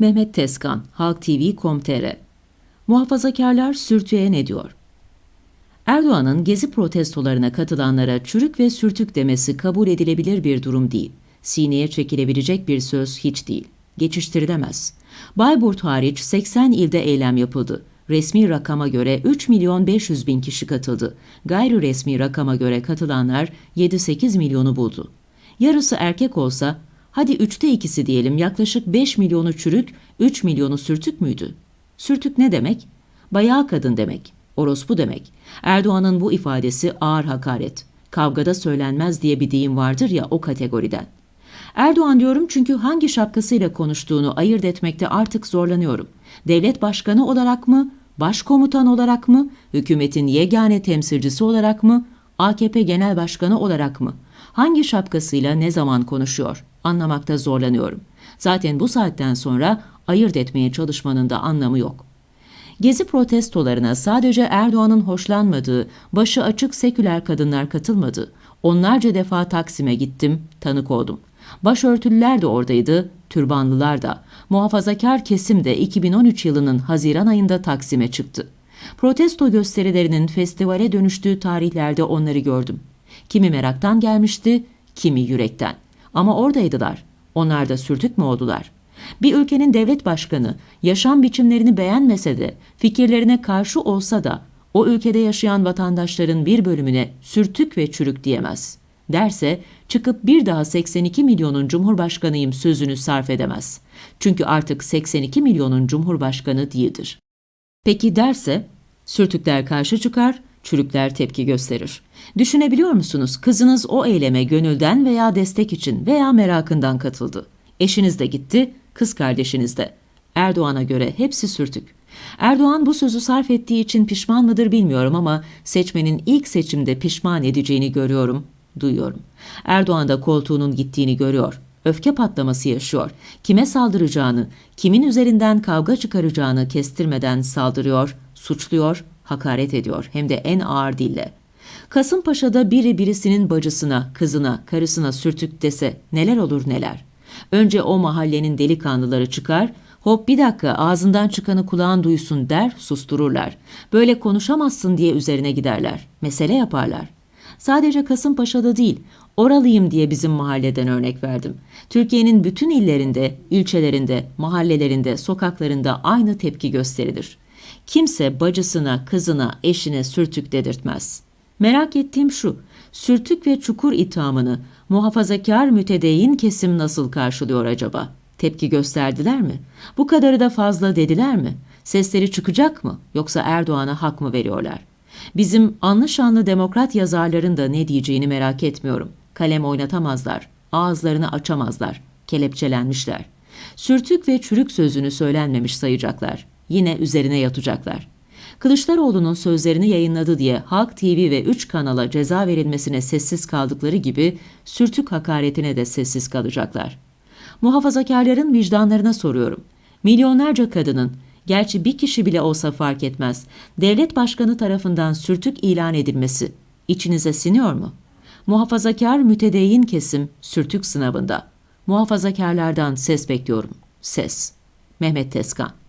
Mehmet Tezkan, Halk TV.com.tr Muhafazakarlar sürtüğe ne diyor? Erdoğan'ın gezi protestolarına katılanlara çürük ve sürtük demesi kabul edilebilir bir durum değil. Sineye çekilebilecek bir söz hiç değil. Geçiştirilemez. Bayburt hariç 80 ilde eylem yapıldı. Resmi rakama göre 3 milyon 500 bin kişi katıldı. Gayri resmi rakama göre katılanlar 7-8 milyonu buldu. Yarısı erkek olsa hadi üçte ikisi diyelim yaklaşık 5 milyonu çürük, 3 milyonu sürtük müydü? Sürtük ne demek? Bayağı kadın demek. Orospu demek. Erdoğan'ın bu ifadesi ağır hakaret. Kavgada söylenmez diye bir deyim vardır ya o kategoriden. Erdoğan diyorum çünkü hangi şapkasıyla konuştuğunu ayırt etmekte artık zorlanıyorum. Devlet başkanı olarak mı, başkomutan olarak mı, hükümetin yegane temsilcisi olarak mı, AKP genel başkanı olarak mı? Hangi şapkasıyla ne zaman konuşuyor? Anlamakta zorlanıyorum. Zaten bu saatten sonra ayırt etmeye çalışmanın da anlamı yok. Gezi protestolarına sadece Erdoğan'ın hoşlanmadığı, başı açık seküler kadınlar katılmadı. Onlarca defa Taksim'e gittim, tanık oldum. Başörtülüler de oradaydı, türbanlılar da. Muhafazakar kesim de 2013 yılının Haziran ayında Taksim'e çıktı. Protesto gösterilerinin festivale dönüştüğü tarihlerde onları gördüm. Kimi meraktan gelmişti, kimi yürekten. Ama oradaydılar. Onlar da sürtük mü oldular? Bir ülkenin devlet başkanı yaşam biçimlerini beğenmese de, fikirlerine karşı olsa da o ülkede yaşayan vatandaşların bir bölümüne sürtük ve çürük diyemez. Derse çıkıp bir daha 82 milyonun cumhurbaşkanıyım sözünü sarf edemez. Çünkü artık 82 milyonun cumhurbaşkanı değildir. Peki derse sürtükler karşı çıkar, çürükler tepki gösterir. Düşünebiliyor musunuz? Kızınız o eyleme gönülden veya destek için veya merakından katıldı. Eşiniz de gitti, kız kardeşiniz de. Erdoğan'a göre hepsi sürtük. Erdoğan bu sözü sarf ettiği için pişman mıdır bilmiyorum ama seçmenin ilk seçimde pişman edeceğini görüyorum, duyuyorum. Erdoğan da koltuğunun gittiğini görüyor. Öfke patlaması yaşıyor. Kime saldıracağını, kimin üzerinden kavga çıkaracağını kestirmeden saldırıyor, suçluyor, hakaret ediyor hem de en ağır dille. Kasımpaşa'da biri birisinin bacısına, kızına, karısına sürtük dese neler olur neler. Önce o mahallenin delikanlıları çıkar, hop bir dakika ağzından çıkanı kulağın duysun der, sustururlar. Böyle konuşamazsın diye üzerine giderler. Mesele yaparlar. Sadece Kasımpaşa'da değil, oralıyım diye bizim mahalleden örnek verdim. Türkiye'nin bütün illerinde, ilçelerinde, mahallelerinde, sokaklarında aynı tepki gösterilir. Kimse bacısına, kızına, eşine sürtük dedirtmez. Merak ettiğim şu, sürtük ve çukur ithamını muhafazakar mütedeyyin kesim nasıl karşılıyor acaba? Tepki gösterdiler mi? Bu kadarı da fazla dediler mi? Sesleri çıkacak mı? Yoksa Erdoğan'a hak mı veriyorlar? Bizim anlı şanlı demokrat yazarların da ne diyeceğini merak etmiyorum. Kalem oynatamazlar, ağızlarını açamazlar, kelepçelenmişler. Sürtük ve çürük sözünü söylenmemiş sayacaklar. Yine üzerine yatacaklar. Kılıçdaroğlu'nun sözlerini yayınladı diye Halk TV ve 3 kanala ceza verilmesine sessiz kaldıkları gibi sürtük hakaretine de sessiz kalacaklar. Muhafazakarların vicdanlarına soruyorum. Milyonlarca kadının, gerçi bir kişi bile olsa fark etmez, devlet başkanı tarafından sürtük ilan edilmesi içinize siniyor mu? Muhafazakar mütedeyyin kesim sürtük sınavında. Muhafazakarlardan ses bekliyorum. Ses. Mehmet Tezkan